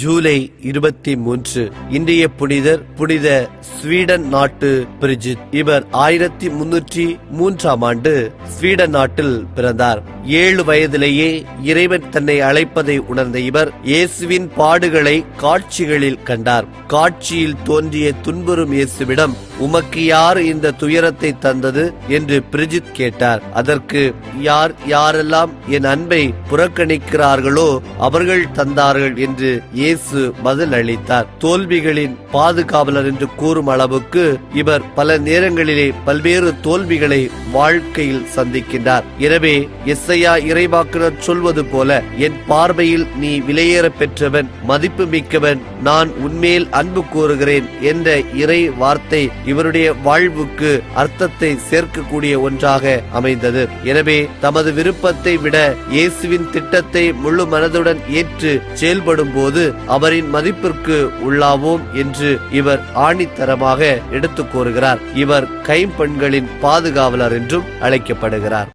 ஜூலை இருபத்தி மூன்று இன்றைய புனிதர் புனித ஸ்வீடன் நாட்டு பிரிஜித். இவர் ஆயிரத்தி முன்னூற்றி மூன்றாம் ஆண்டு ஸ்வீடன் நாட்டில் பிறந்தார். ஏழு வயதிலேயே இறைவன் தன்னை அழைப்பதை உணர்ந்த இவர் இயேசுவின் பாடுகளை காட்சிகளில் கண்டார். காட்சியில் தோன்றிய துன்புறும் இயேசுவிடம் உமக்கு யார் இந்த துயரத்தை தந்தது? என்று பிரிஜித் கேட்டார். அதற்கு யார் யாரெல்லாம் என் அன்பை புறக்கணிக்கிறார்களோ அவர்கள் தந்தார்கள் என்று இயேசு பதில் அளித்தார் தோல்விகளின் பாதுகாவலர் என்று கூறும் அளவுக்கு இவர் பல நேரங்களிலே பல்வேறு தோல்விகளை வாழ்க்கையில் சந்திக்கின்றார். எனவே எஸ்ஐயா இறைவாக்குனர் சொல்வது போல என் பார்வையில் நீ விலையேற பெற்றவன் மதிப்பு மிக்கவன் நான் உன்மேல் அன்பு கூறுகிறேன் என்ற இறை வார்த்தை இவருடைய வாழ்வுக்கு அர்த்தத்தை சேர்க்கக்கூடிய ஒன்றாக அமைந்தது. எனவே தமது விருப்பத்தை விட இயேசுவின் திட்டத்தை முழு மனதுடன் ஏற்று செயல்படும் போது அவரின் மதிப்பிற்கு உள்ளாவோம் என்று இவர் ஆணித்தரமாக எடுத்துக் கூறுகிறார். இவர் கைம்பெண்களின் பாதுகாவலர் என்றும் அழைக்கப்படுகிறார்.